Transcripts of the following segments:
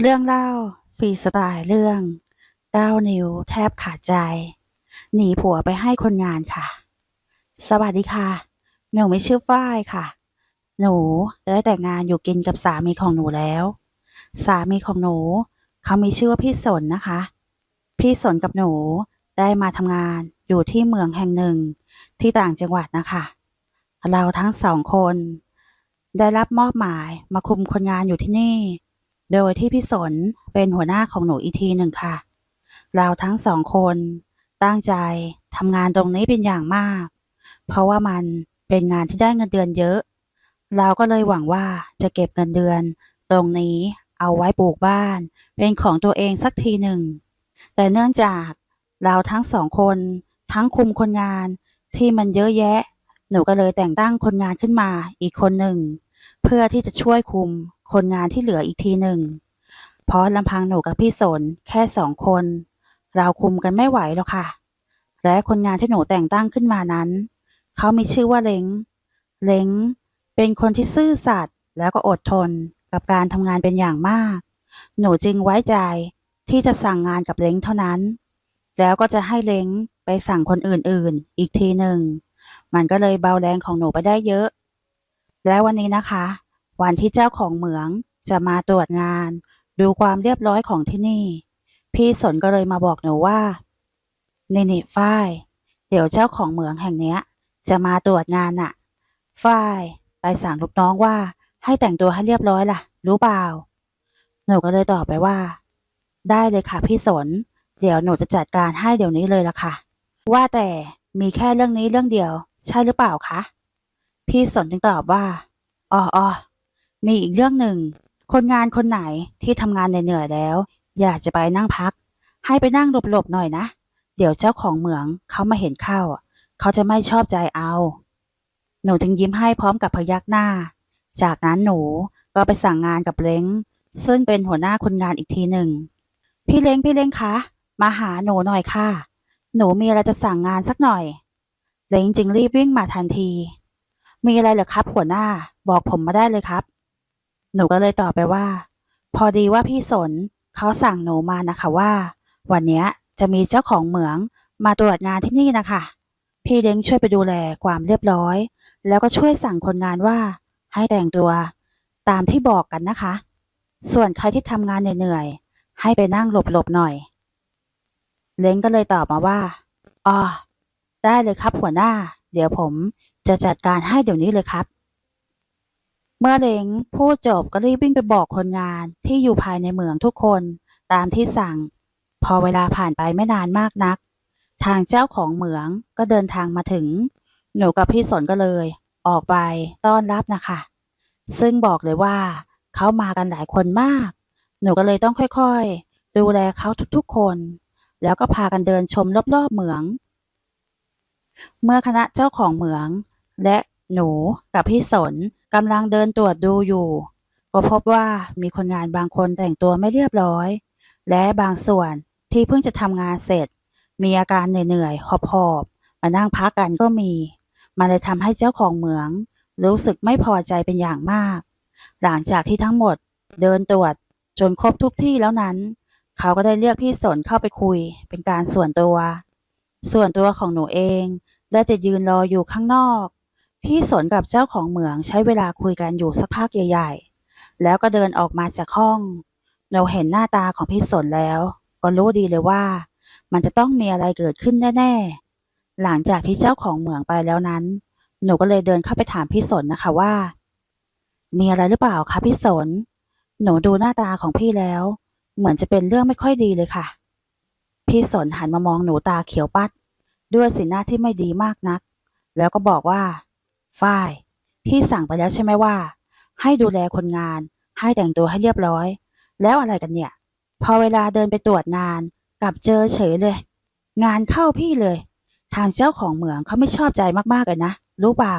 เรื่องเล่าฟรีสไตล์เรื่องเก้านิ้วแทบขาดใจ หนีผัวไปให้คนงานค่ะ สวัสดีค่ะ หนูไม่ชื่อฝ้ายค่ะ หนูได้แต่งงานอยู่กินกับสามีของหนูแล้ว สามีของหนูเขามีชื่อว่าพี่สนนะคะ พี่สนกับหนูได้มาทำงานอยู่ที่เมืองแห่งหนึ่งที่ต่างจังหวัดนะคะ เราทั้งสองคน ได้รับมอบหมายมาคุมคนงานอยู่ที่นี่ โดยที่พี่สนเป็นหัวหน้าของหนูอีกทีหนึ่งค่ะ เราทั้งสองคนตั้งใจทำงานตรงนี้เป็นอย่างมาก เพราะว่ามันเป็นงานที่ได้เงินเดือนเยอะ เราก็เลยหวังว่าจะเก็บเงินเดือน ตรงนี้เอาไว้ปลูกบ้าน เป็นของตัวเองสักทีหนึ่ง แต่เนื่องจากเราทั้งสองคนทั้งคุมคนงานที่มันเยอะแยะ หนูก็เลยแต่งตั้งคนงานขึ้นมาอีกคนหนึ่ง เพื่อที่จะช่วยคุม คนงานที่เหลืออีกทีหนึ่ง เพราะลำพังหนูกับพี่สนแค่สองคน เราคุมกันไม่ไหวหรอกค่ะ และคนงานที่หนูแต่งตั้งขึ้นมานั้น เขามีชื่อว่าเล้ง เล้งเป็นคนที่ซื่อสัตย์แล้วก็อดทนกับการทำงานเป็นอย่างมาก หนูจึงไว้ใจที่จะสั่งงานกับเล้งเท่านั้น แล้วก็จะให้เล้งไปสั่งคนอื่นๆ อีกทีหนึ่ง มันก็เลยเบาแรงของหนูไปได้เยอะ และวันนี้นะคะ วันที่เจ้าของเหมืองจะมาตรวจงาน ดูความเรียบร้อยของที่นี่ พี่สนก็เลยมาบอกหนูว่านี่นี่ฝ้าย เดี๋ยวเจ้าของเหมืองแห่งเนี้ย จะมาตรวจงานน่ะ ฝ้ายไปสั่งลูกน้องว่า ให้แต่งตัวให้เรียบร้อยล่ะ รู้เปล่า หนูก็เลยตอบไปว่า ได้เลยค่ะพี่สน เดี๋ยวหนูจะจัดการให้เดี๋ยวนี้เลยล่ะค่ะ ว่าแต่มีแค่เรื่องนี้เรื่องเดียว ใช่หรือเปล่าคะ พี่สนจึงตอบว่าอ๋อออ มีอีกเรื่องหนึ่ง คนงานคนไหนที่ทำงานเหนื่อยแล้ว อยากจะไปนั่งพัก ให้ไปนั่งหลบๆหน่อยนะ เดี๋ยวเจ้าของเหมืองเขามาเห็นเข้า เขาจะไม่ชอบใจเอา หนูจึงยิ้มให้พร้อมกับพยักหน้า จากนั้นหนูก็ไปสั่งงานกับเล้ง ซึ่งเป็นหัวหน้าคนงานอีกทีหนึ่ง พี่เล้งพี่เล้งคะ มาหาหนูหน่อยค่ะ หนูมีอะไรจะสั่งงานสักหน่อย เล้งจึงรีบวิ่งมาทันที มีอะไรเหรอครับ หัวหน้าบอกผมมาได้เลยครับ หนูก็เลยตอบไปว่า พอดีว่าพี่สนเขาสั่งหนูมานะคะว่า วันนี้จะมีเจ้าของเหมืองมาตรวจงานที่นี่นะคะ พี่เล้งช่วยไปดูแลความเรียบร้อย แล้วก็ช่วยสั่งคนงานว่า ให้แต่งตัวตามที่บอกกันนะคะ ส่วนใครที่ทำงานเหนื่อยๆให้ไปนั่งหลบๆหน่อย เล้งก็เลยตอบมาว่าอ๋อได้เลยครับหัวหน้า เดี๋ยวผมจะจัดการให้เดี๋ยวนี้เลยครับ เมื่อเล้งพูดจบก็รีบวิ่งไปบอกคนงานที่อยู่ภายในเหมืองทุกคนตามที่สั่ง พอเวลาผ่านไปไม่นานมากนัก ทางเจ้าของเหมืองก็เดินทางมาถึง หนูกับพี่สนก็เลย ออกไปต้อนรับนะคะ ซึ่งบอกเลยว่าเขามากันหลายคนมาก หนูก็เลยต้องค่อยๆ ดูแลเขาทุกๆคน แล้วก็พากันเดินชมรอบๆเหมือง เมื่อคณะเจ้าของเหมือง และหนูกับพี่สน กำลังเดินตรวจดูอยู่ ก็พบว่ามีคนงานบางคนแต่งตัวไม่เรียบร้อย และบางส่วนที่เพิ่งจะทำงานเสร็จ มีอาการเหนื่อยๆหอบๆมานั่งพักกันก็มี มันเลยทำให้เจ้าของเหมือง รู้สึกไม่พอใจเป็นอย่างมาก หลังจากที่ทั้งหมดเดินตรวจจนครบทุกที่แล้วนั้น เขาก็ได้เรียกพี่สนเข้าไปคุย เป็นการส่วนตัว ส่วนตัวของหนูเองได้แต่ยืนรออยู่ข้างนอก พี่สนกับเจ้าของเหมืองใช้เวลาคุยกันอยู่สักพักใหญ่ ๆ แล้วก็เดินออกมาจากห้อง เราเห็นหน้าตาของพี่สนแล้ว ก็รู้ดีเลยว่า มันจะต้องมีอะไรเกิดขึ้นแน่ๆ หลังจากที่เจ้าของเหมืองไปแล้วนั้น หนูก็เลยเดินเข้าไปถามพี่สนนะคะว่า มีอะไรหรือเปล่าคะพี่สน หนูดูหน้าตาของพี่แล้ว เหมือนจะเป็นเรื่องไม่ค่อยดีเลยค่ะ พี่สนหันมามองหนูตาเขียวปัด ด้วยสีหน้าที่ไม่ดีมากนัก แล้วก็บอกว่า ฝ้าย พี่สั่งไปแล้วใช่ไหมว่า ให้ดูแลคนงาน ให้แต่งตัวให้เรียบร้อย แล้วอะไรกันเนี่ย พอเวลาเดินไปตรวจงาน กลับเจอเฉยเลย งานเข้าพี่เลย ทางเจ้าของเหมืองเขาไม่ชอบใจมากๆเลยนะ รู้เปล่า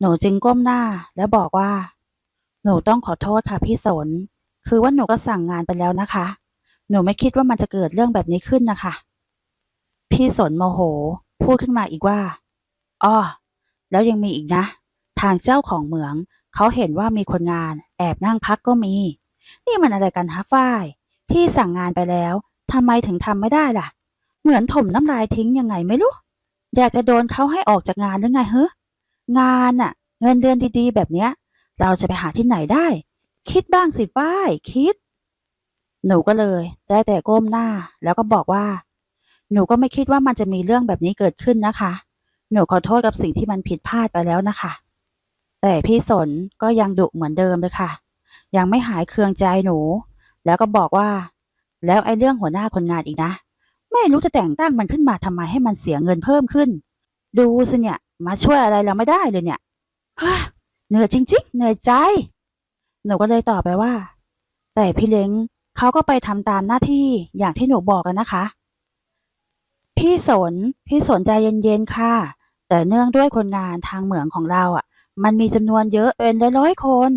หนูจึงก้มหน้าแล้วบอกว่า หนูต้องขอโทษค่ะพี่สน คือว่าหนูก็สั่งงานไปแล้วนะคะ หนูไม่คิดว่ามันจะเกิดเรื่องแบบนี้ขึ้นนะคะ พี่สนโมโห พูดขึ้นมาอีกว่า อ้อ แล้วยังมีอีกนะ ทางเจ้าของเหมือง เขาเห็นว่ามีคนงาน แอบนั่งพักก็มี นี่มันอะไรกันฮะฝ้าย พี่สั่งงานไปแล้วทำไมถึงทำไม่ได้ล่ะ เหมือนถมน้ำลายทิ้งยังไงไม่รู้ อยากจะโดนเขาให้ออกจากงานหรือไงเฮ้งานน่ะ เงินเดือนดีๆ แบบเนี้ย เราจะไปหาที่ไหนได้ คิดบ้างสิฝ้าย คิด หนูก็เลยได้แต่ก้มหน้า แล้วก็บอกว่า หนูก็ไม่คิดว่ามันจะมีเรื่องแบบนี้เกิดขึ้นนะคะ หนูขอโทษกับสิ่งที่มันผิดพลาดไปแล้วนะคะ แต่พี่สนก็ยังดุเหมือนเดิมเลยค่ะ ยังไม่หายเคืองใจหนู แล้วก็บอกว่า แล้วไอ้เรื่องหัวหน้าคนงานอีกนะ ไม่รู้จะแต่งตั้งมันขึ้นมาทำไมให้มันเสียเงินเพิ่มขึ้น ดูสิเนี่ย มาช่วยอะไรเราไม่ได้เลยเนี่ยเหนื่อยจริง ๆ เหนื่อยใจ หนูก็เลยตอบไปว่า แต่พี่เล้งเขาก็ไปทำตามหน้าที่อย่างที่หนูบอกกันนะคะ พี่สน พี่สนใจเย็นๆค่ะ แต่เนื่องด้วยคนงานทางเหมืองของเราอะ มันมีจำนวนเยอะเป็นร้อยๆคน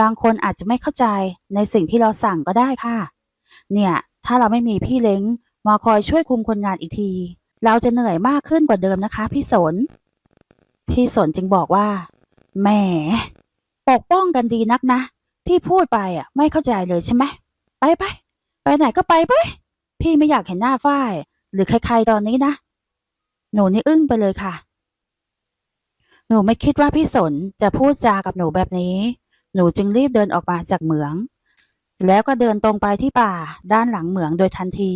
บางคนอาจจะไม่เข้าใจในสิ่งที่เราสั่งก็ได้ค่ะ เนี่ย ถ้าเราไม่มีพี่เล้งมาคอยช่วยคุมคนงานอีกที เราจะเหนื่อยมากขึ้นกว่าเดิมนะคะ พี่สน พี่สนจึงบอกว่าแหมปกป้องกันดีนักนะ ที่พูดไปอะ ไม่เข้าใจเลยใช่ไหมไปไปไปไหนก็ไปไปพี่ไม่อยากเห็นหน้าฝ้าย หรือใครๆตอนนี้นะ หนูนี่อึ้งไปเลยค่ะ หนูไม่คิดว่าพี่สนจะพูดจากับหนูแบบนี้ หนูจึงรีบเดินออกมาจากเหมือง แล้วก็เดินตรงไปที่ป่าด้านหลังเหมืองโดยทันที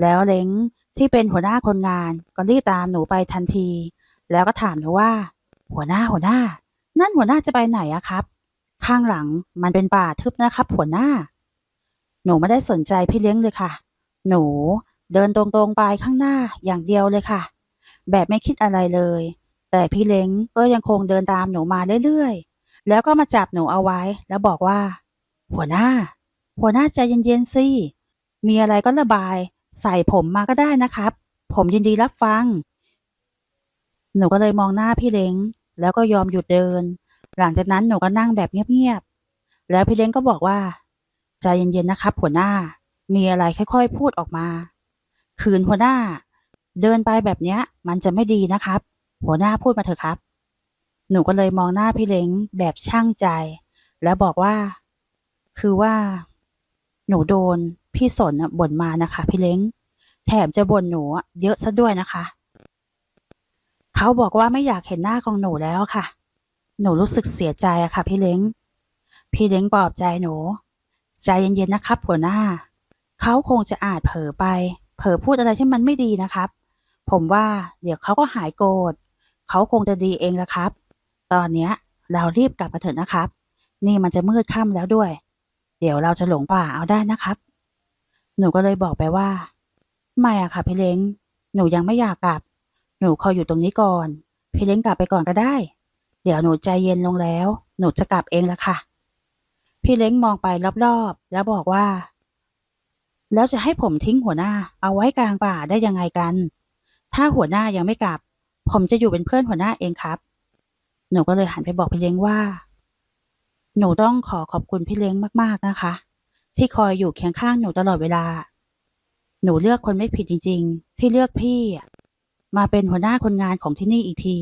แล้วเล้งที่เป็นหัวหน้าคนงานก็รีบตามหนูไปทันที แล้วก็ถามหนูว่า หัวหน้าหัวหน้า นั่นหัวหน้าจะไปไหนอะครับ ข้างหลังมันเป็นป่าทึบนะครับ หัวหน้า หนูไม่ได้สนใจพี่เลี้ยงเลยค่ะ หนู เดินตรงๆไปข้างหน้าอย่างเดียวเลยค่ะ แบบไม่คิดอะไรเลย แต่พี่เล้งก็ยังคงเดินตามหนูมาเรื่อยๆ แล้วก็มาจับหนูเอาไว้แล้วบอกว่า หัวหน้า หัวหน้าใจเย็นๆสิ มีอะไรก็ระบาย ใส่ผมมาก็ได้นะครับ ผมยินดีรับฟัง หนูก็เลยมองหน้าพี่เล้งแล้วก็ยอมหยุดเดิน หลังจากนั้นหนูก็นั่งแบบเงียบๆ แล้วพี่เล้งก็บอกว่า ใจเย็นๆ นะครับ หัวหน้า มีอะไรค่อยๆ พูดออกมา คืนหัวหน้า เดินไปแบบเนี้ย มันจะไม่ดีนะครับ หัวหน้าพูดมาเถอะครับ หนูก็เลยมองหน้าพี่เล้งแบบช่างใจ แล้วบอกว่า คือว่า หนูโดนพี่สนบ่นมานะคะ พี่เล้งแถมจะบ่นหนูเยอะซะด้วยนะคะเขาบอกว่าไม่อยากเห็นหน้าของหนูแล้วค่ะ หนูรู้สึกเสียใจอะค่ะ พี่เล้ง พี่เล้งปลอบใจหนู ใจเย็นๆนะครับหัวหน้า เขาคงจะอาจเผลอไป เผลอพูดอะไรที่มันไม่ดีนะครับ ผมว่าเดี๋ยวเขาก็หายโกรธเขาคงจะดีเองละครับ ตอนเนี้ยเรารีบกลับมาเถอะนะครับ นี่มันจะมืดค่ำแล้วด้วย เดี๋ยวเราจะหลงป่าเอาได้นะครับ หนูก็เลยบอกไปว่า ไม่อะค่ะพี่เล้งหนูยังไม่อยากกลับ หนูขออยู่ตรงนี้ก่อน พี่เล้งกลับไปก่อนก็ได้ เดี๋ยวหนูใจเย็นลงแล้ว หนูจะกลับเองละค่ะ พี่เล้งมองไปรอบๆ แล้วบอกว่า แล้วจะให้ผมทิ้งหัวหน้า เอาไว้กลางป่าได้ยังไงกัน ถ้าหัวหน้ายังไม่กลับ ผมจะอยู่เป็นเพื่อนหัวหน้าเองครับ หนูก็เลยหันไปบอกพี่เล้งว่า หนูต้องขอขอบคุณพี่เล้งมากๆนะคะ ที่คอยอยู่เคียงข้างหนูตลอดเวลา หนูเลือกคนไม่ผิดจริง ๆ ที่เลือกพี่ มาเป็นหัวหน้าคนงานของที่นี่อีกที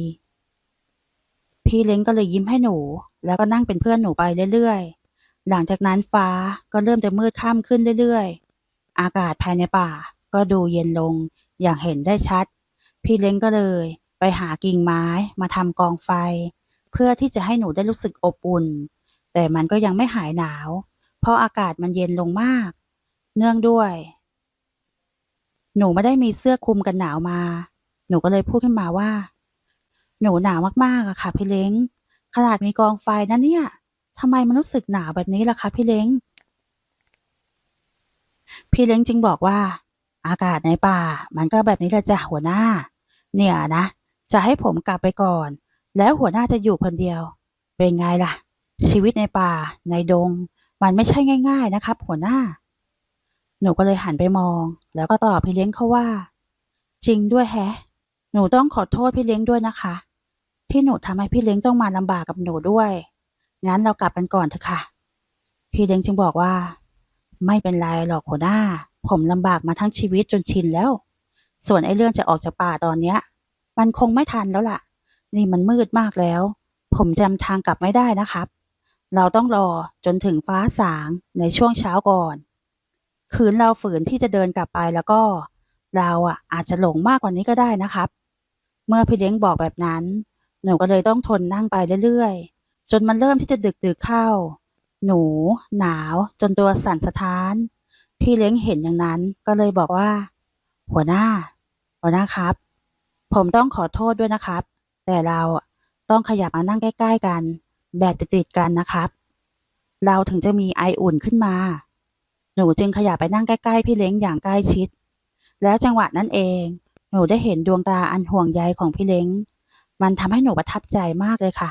พี่เล้งก็เลยยิ้มให้หนู แล้วก็นั่งเป็นเพื่อนหนูไปเรื่อยๆ หลังจากนั้นฟ้าก็เริ่มจะมืดค่ำขึ้นเรื่อยๆ อากาศภายในป่าก็ดูเย็นลงอย่างเห็นได้ชัด พี่เล้งก็เลย ไปหากิ่งไม้มาทำกองไฟ เพื่อที่จะให้หนูได้รู้สึกอบอุ่น แต่มันก็ยังไม่หายหนาว เพราะอากาศมันเย็นลงมาก เนื่องด้วย หนูไม่ได้มีเสื้อคลุมกันหนาวมา หนูก็เลยพูดขึ้นมาว่า หนูหนาวมากๆอะค่ะพี่เล้งขนาดมีกองไฟนะเนี่ยทำไมมันรู้สึกหนาวแบบนี้ล่ะคะพี่เล้ง พี่เล้งจึงบอกว่า อากาศในป่า มันก็แบบนี้แหละจ้ะหัวหน้า เนี่ยนะ จะให้ผมกลับไปก่อน แล้วหัวหน้าจะอยู่คนเดียว เป็นไงล่ะ ชีวิตในป่า ในดง มันไม่ใช่ง่าย ๆนะครับ หัวหน้า หนูก็เลยหันไปมอง แล้วก็ตอบพี่เลี้ยงเขาว่า จริงด้วยแฮะ หนูต้องขอโทษพี่เลี้ยงด้วยนะคะ ที่หนูทำให้พี่เลี้ยงต้องมาลำบากกับหนูด้วยงั้นเรากลับกันก่อนเถอะค่ะ พี่เลี้ยงจึงบอกว่า ไม่เป็นไรหรอกหัวหน้า ผมลำบากมาทั้งชีวิตจนชินแล้ว ส่วนไอ้เรื่องจะออกจากป่าตอนเนี้ย มันคงไม่ทันแล้วล่ะ นี่มันมืดมากแล้ว ผมจำทางกลับไม่ได้นะครับ เราต้องรอจนถึงฟ้าสางในช่วงเช้าก่อน คืนเราฝืนที่จะเดินกลับไปแล้วก็ เราอะอาจจะหลงมากกว่านี้ก็ได้นะครับ เมื่อพี่เลี้ยงบอกแบบนั้น หนูก็เลยต้องทนนั่งไปเรื่อยๆ จนมันเริ่มที่จะดึกดึกๆเข้า หนู หนาว จนตัวสั่นสะท้าน พี่เลี้ยงเห็นอย่างนั้นก็เลยบอกว่า หัวหน้า หัวหน้าครับ ผมต้องขอโทษด้วยนะครับ แต่เราต้องขยับมานั่งใกล้ๆกัน แบบติดๆกันนะครับ เราถึงจะมีไออุ่นขึ้นมา หนูจึงขยับไปนั่งใกล้ๆพี่เล้งอย่างใกล้ชิด แล้วจังหวะนั้นเอง หนูได้เห็นดวงตาอันห่วงใยของพี่เล้ง มันทำให้หนูประทับใจมากเลยค่ะ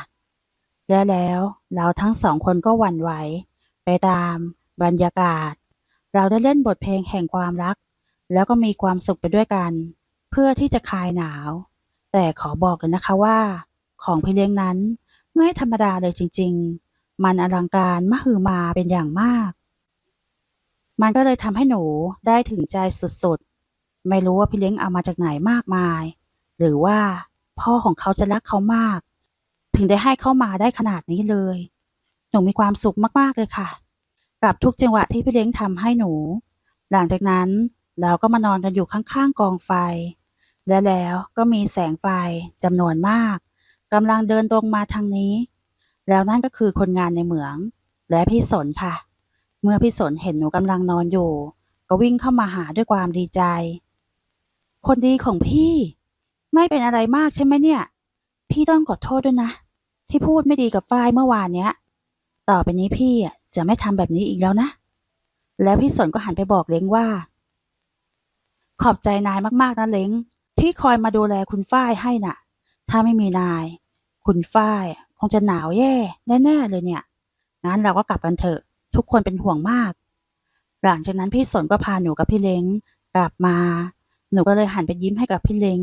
และแล้วเราทั้งสองคนก็หวั่นไหว ไปตาม บรรยากาศ เราได้เล่นบทเพลงแห่งความรัก แล้วก็มีความสุขไปด้วยกัน เพื่อที่จะคลายหนาว แต่ขอบอกเลยนะคะว่า ของพี่เลี้ยงนั้นไม่ธรรมดาเลยจริง ๆ มันอลังการมหึมาเป็นอย่างมาก มันก็เลยทำให้หนูได้ถึงใจสุดๆ ไม่รู้ว่าพี่เลี้ยงเอามาจากไหนมากมาย หรือว่าพ่อของเขาจะรักเขามาก ถึงได้ให้เข้ามาได้ขนาดนี้เลย หนูมีความสุขมากๆเลยค่ะ กับทุกจังหวะที่พี่เล้งทำให้หนู หลังจากนั้นเราก็มานอนกันอยู่ข้างๆกองไฟ และแล้วก็มีแสงไฟจำนวนมากกำลังเดินตรงมาทางนี้ แล้วนั่นก็คือคนงานในเหมือง และพี่สนค่ะ เมื่อพี่สนเห็นหนูกำลังนอนอยู่ ก็วิ่งเข้ามาหาด้วยความดีใจ คนดีของพี่ ไม่เป็นอะไรมากใช่ไหมเนี่ย พี่ต้องขอโทษด้วยนะ ที่พูดไม่ดีกับฝ้ายเมื่อวานเนี้ย ต่อไปนี้พี่จะไม่ทำแบบนี้อีกแล้วนะ แล้วพี่สนก็หันไปบอกเล้งว่า ขอบใจนายมากๆนะเล้งที่คอยมาดูแลคุณฝ้ายให้น่ะ ถ้าไม่มีนาย คุณฝ้ายคงจะหนาวแย่แน่ๆเลยเนี่ย งั้นเราก็กลับกันเถอะ ทุกคนเป็นห่วงมาก หลังจากนั้นพี่สนก็พาหนูกับพี่เล้งกลับมา หนูก็เลยหันไปยิ้มให้กับพี่เล้ง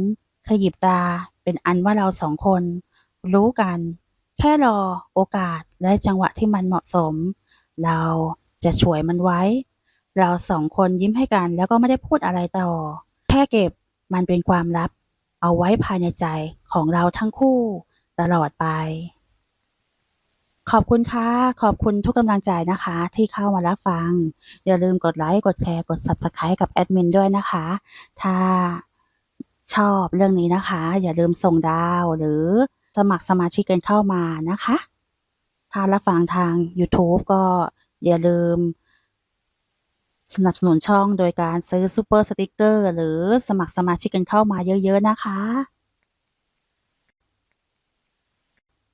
ขยิบตา เป็นอันว่าเราสองคน รู้กัน แค่รอโอกาสและจังหวะที่มันเหมาะสม เราจะฉวยมันไว้ เราสองคนยิ้มให้กันแล้วก็ไม่ได้พูดอะไรต่อ แค่เก็บมันเป็นความลับ เอาไว้ภายในใจของเราทั้งคู่ตลอดไป ขอบคุณค่ะ ขอบคุณทุกกำลังใจนะคะ ที่เข้ามารับฟัง อย่าลืมกดไลค์ กดแชร์ กด Subscribe กับแอดมินด้วยนะคะ ถ้า ชอบเรื่องนี้นะคะ อย่าลืมส่งดาวหรือสมัครสมาชิกกันเข้ามานะคะ ถ้ารับฟังทาง YouTube ก็อย่าลืม สนับสนุนช่องโดยการซื้อซูเปอร์สติกเกอร์หรือสมัครสมาชิกกันเข้ามาเยอะ ๆ นะคะ